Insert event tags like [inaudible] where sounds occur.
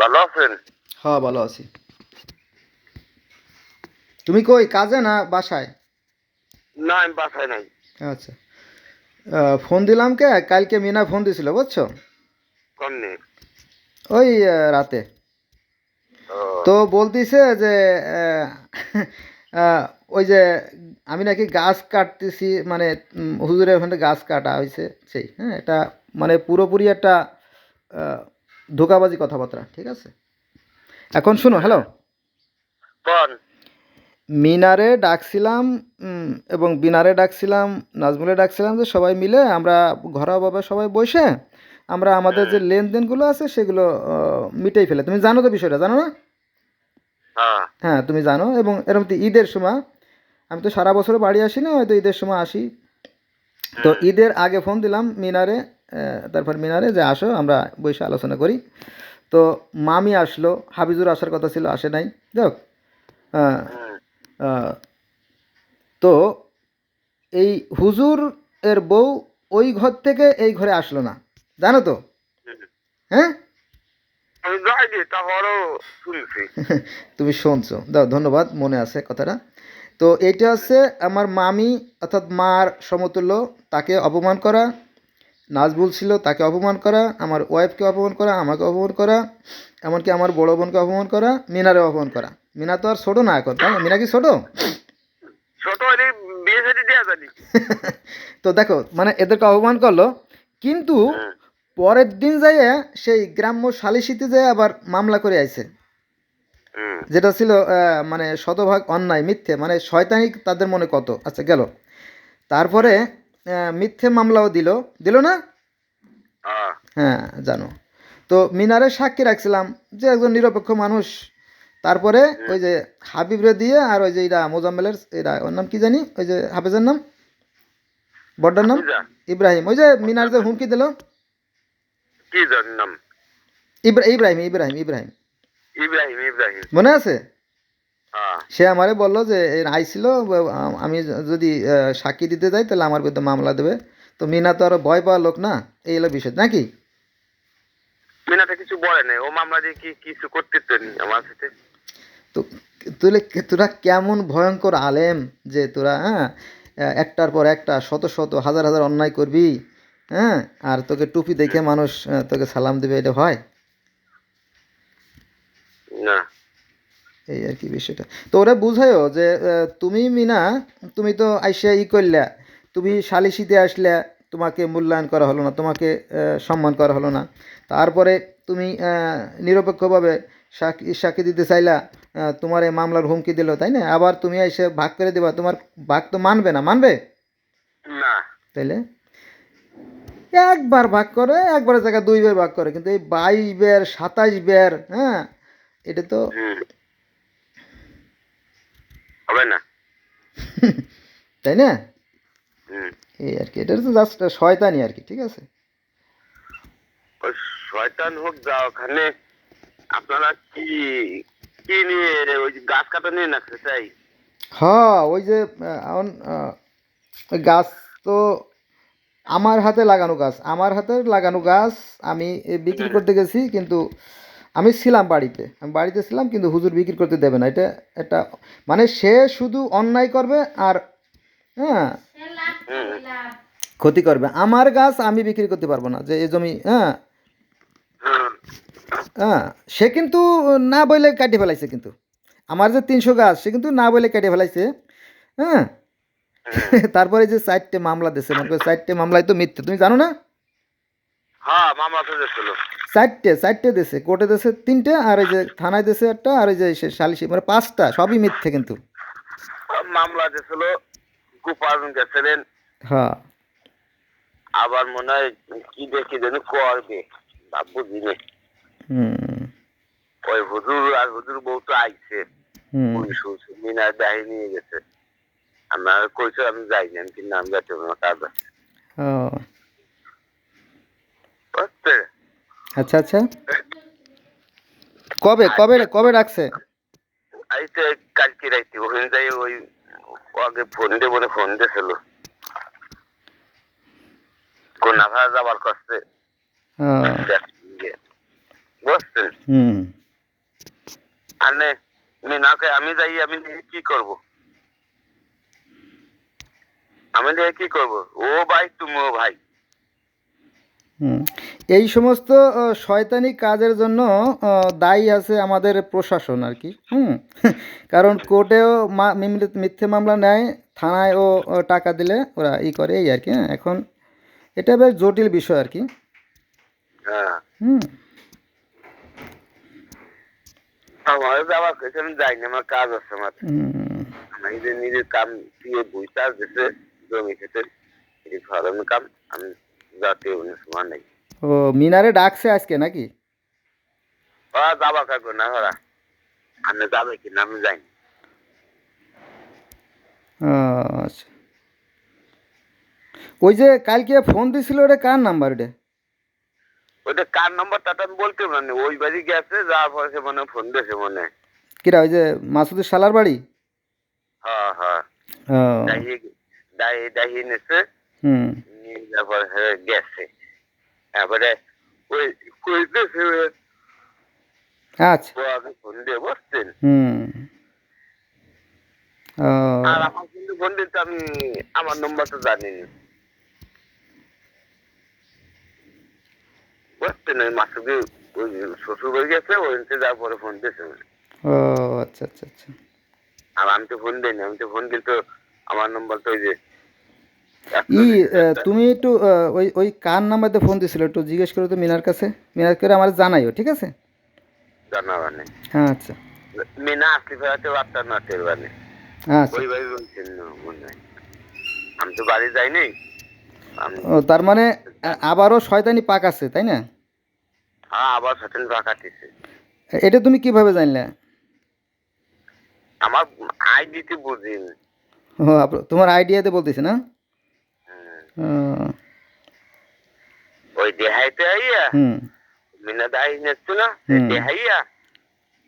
ভালো আছেন? হ্যাঁ ভালো আছি। তুমি কই কাজে না বাসায়? না আমি বাসায় নাই। আচ্ছা। ফোন দিলাম কে? কালকে মিনা ফোন দিছিল বুঝছ? ওই রাতে। তো বলতিছে যে ওই যে আমি নাকি গাছ কাটতেছি মানে হুজুরের ওখানে গাছ কাটা হয়েছে সেই হ্যাঁ এটা মানে পুরোপুরি একটা ধোকাবাজি কথাবার্তা ঠিক আছে? এখন শুনো হ্যালো মিনারে ডাকছিলাম এবং বিনারে ডাকছিলাম নাজমুলে ডাকছিলাম যে সবাই মিলে আমরা ঘরোয়াভাবে সবাই বসে আমরা আমাদের যে লেনদেনগুলো আছে সেগুলো মিটাই ফেলে। তুমি জানো তো বিষয়টা জানো না? হ্যাঁ। হ্যাঁ তুমি জানো এবং এরকম তো ঈদের সময় আমি তো সারা বছর বাড়ি আসি না হয়তো ঈদের সময় আসি। তো ঈদের আগে ফোন দিলাম মিনারে তারপর মিনারে যে আসো আমরা বসে আলোচনা করি। তো মামি আসলো হাবিজুর আসার কথা ছিল আসে নাই। দেখ হুম, তো এই হুজুর এর বউ ওই ঘর থেকে এই ঘরে আসলো না। জানো তো? হ্যাঁ? [laughs] তুমি শুনছো। দাও ধন্যবাদ মনে আছে কথাটা। তো এটা হচ্ছে আমার মামি অর্থাৎ মার সমতুল্য তাকে অপমান করা। নাজবুল ছিল তাকে অপমান করা আমার ওয়াইফকে অপমান করা আমাকে অপমান করা এমনকি আমার বড় বোনকে অপমান করা মিনারে অপমান করা। মিনা তো আর ছোটো না এখন তাই মিনা কি ছোটো? [laughs] তো দেখো মানে এদেরকে অপমান করল কিন্তু পরের দিন যাইয়ে সেই গ্রাম্য সালিসিতে যেয়ে আবার মামলা করে আইছে। যেটা ছিল আহ, মানে শতভাগ অন্যায় মিথ্যে মানে শয়তানিক তাদের মনে কত আচ্ছা গেল। তারপরে মিথ্যে মামলাও দিল। দিল না? হ্যাঁ, হ্যাঁ জানো। তো মিনারে সাক্ষী রাখছিলাম যে একজন নিরপেক্ষ মানুষ। তারপরে ওই যে হাবিবরে দিয়ে আর ওই যে এরা মোজাম্মেলের এরা ওর নাম কি জানি? ওই যে হাফেজের নাম? বড্ডার নাম? ইব্রাহিম। ওই যে মিনার যে হুমকি দিল? কি নাম? ইব্রা- ইব্রাহিম ইব্রাহিম ইব্রাহিম। ইব্রাহিম ইব্রাহিম। মনে আছে? হ্যাঁ সে আমারে বলল যে আইছিল আমি যদি সাক্ষী দিতে যাই তাহলে আমার বিরুদ্ধে মামলা দেবে। তো মিনা তো আরও ভয় পাওয়া লোক না? এই হলো বিষয় নাকি? মিনাতে কিছু বলে নাই ও মামলা দিয়ে কি কিছু করতে তো নি আমার সাথে। তো তুলে তোরা কেমন ভয়ঙ্কর আলেম যে তোরা হ্যাঁ একটার পর একটা শত শত হাজার হাজার অন্যায় করবি হ্যাঁ আর তোকে টুপি দেখে মানুষ তোকে সালাম দেবে এটা হয়? না। এই আর কি বিষয়টা। তো ওরা বুঝায়ও যে তুমি মিনা তুমি তো আইসা ই করলে তুমি সালিশিতে আসলে তোমাকে মূল্যায়ন করা হলো না তোমাকে সম্মান করা হলো না। তারপরে তুমি নিরপেক্ষভাবে সাক্ষী সাক্ষী দিতে চাইলা তোমার এই মামলার হুমকি দিল তাই না? আবার তুমি এসে ভাগ করে দেবা তোমার ভাগ তো মানবে না মানবে? না। তাইলে? একবার ভাগ করে একবারের জায়গায় দুইবার ভাগ করে কিন্তু এই বাইশ বের সাতাইশ বের হ্যাঁ এটা তো। হবে না। তাই না? এই আর কি এটা তো জাস্ট শয়তানি আর কি ঠিক আছে? শয়তান হোক যা ওখানে আপনারা কি কি নিয়ে ওই যে গাছ কাটা নিয়ে নাকছে তাই হ্যাঁ ওই যে এখন গাছ তো আমার হাতে লাগানো গাছ আমার হাতে লাগানো গাছ আমি বিক্রি করতে গেছি কিন্তু আমি ছিলাম বাড়িতে, আমি বাড়িতে ছিলাম কিন্তু হুজুর বিক্রি করতে দেবে না। এটা একটা মানে সে শুধু অন্যায় করবে আর হ্যাঁ ক্ষতি করবে। আমার গাছ আমি বিক্রি করতে পারব না, যে এই জমি হ্যাঁ। হ্যাঁ সে কিন্তু না বলে কাটিয়ে ফেলাইছে কিন্তু। আমার যে তিনশো গাছ, সে কিন্তু না বলে কেটে ফেলাইছে হ্যাঁ। [laughs] তারপরে যে চারটে মামলা দিছে মনে করো চারটে মামলায় তো মিথ্যে, তুমি জানো না? হ্যাঁ মামলা তো চারটে চারটে দেশে কোর্টে দেশে তিনটে আর এই যে থানায় দেশে একটা আর এই যে সালিশি মানে পাঁচটা সবই মিথ্যে কিন্তু। মামলা দিয়েছিল গোপাল গেছিলেন। হ্যাঁ। আবার মনে হয় কি দেখি যেন করবে হুম। ওই হুজুর আর হুজুর বউ তো আইছে। পুলিশ মিনার ডাহি নিয়ে গেছে। আমরা কইছে আমি যাইনি আমি কিন্তু আমি না কাজ আছে। ও। বুঝতে আচ্ছা আচ্ছা। কবে কবে কবে রাখছে? আইতে কালকে রাইতে ওখানে যাই ওই আগে ফোন দিয়ে বলে ফোন দিয়েছিল। কোন আঘাত যাবার ও। বুঝতে বুঝছেন হুম। আর নে মিনাকে আমি যাই আমি কি করব? আমি দিয়ে কি করব? ও ভাই তুমিও ভাই। হুম। এই সমস্ত শয়তানি কাজের জন্য দায়ী আছে আমাদের প্রশাসন আর কি। হুম। [laughs] কারণ কোর্টেও মিথ্যে মামলা নেয় থানায়ও ও টাকা দিলে ওরা ই করে এই আর কি হ্যাঁ। এখন এটা বেশ জটিল বিষয় আর কি। হ্যাঁ। হুম। আমার যাইনি আমার কাজ আছে আমার। হুম। আমি যে নিজের কাম দিয়ে চাষ জমি খেতে এই কাম আমি যাতে অন্য সময় নেই ও মিনারে ডাকছে আজকে নাকি? ওরা যাবা কাকু না ওরা আমি যাবে কিনা আমি যাইনি। আচ্ছা। ওই যে কালকে ফোন দিছিল ওটা কার নাম্বার ওটা ওইটা কার নম্বরটা তো আমি বলতে পারিনি। ওই বাড়ি গেছে যাওয়ার পরে সে মনে ফোন দিয়েছে মনে। হয়। কিরা ওই যে মাসুদের শালার বাড়ি? হ্যাঁ হ্যাঁ। ও। ডাহি ডাহি নেছে হুম। তারপরে গেছে তারপরে ওই কইতেছে আচ্ছা। ফোন দিয়ে বসছেন হুম। আর আমার কিন্তু ফোন দিতে আমি আমার নম্বর তো জানিনি। বুঝছেন ওই মাসুকে ওই শ্বশুর বাড়ি গেছে ওইতে যাওয়ার পরে ফোন দিয়েছে ও আচ্ছা আচ্ছা আচ্ছা। আর আমি তো ফোন দিইনি আমি তো ফোন দিল তো আমার নম্বর তো ওই যে ই তুমি একটু ওই ওই কার নাম্বারতে ফোন দিছিল? একটু জিজ্ঞেস করো তো মিনার কাছে। মিনার করে আমার জানাইও ঠিক আছে? হ্যাঁ আচ্ছা। মিনা আসলে ফেরাতে পারতাম না টেরবানে। আচ্ছা। ওই ভাই বলছেন না আমি তো বাড়ি যাইনি আমি ও তার মানে আবারও শয়তানি পাক আছে তাই না? হ্যাঁ আবার এটা তুমি কীভাবে জানলে? আমার আইডিতে বুঝিনি। ও তোমার আইডিয়াতে বলতেছে না? হুম। ও, ওই দেহাইতে আইয়া হুম মিনা দাই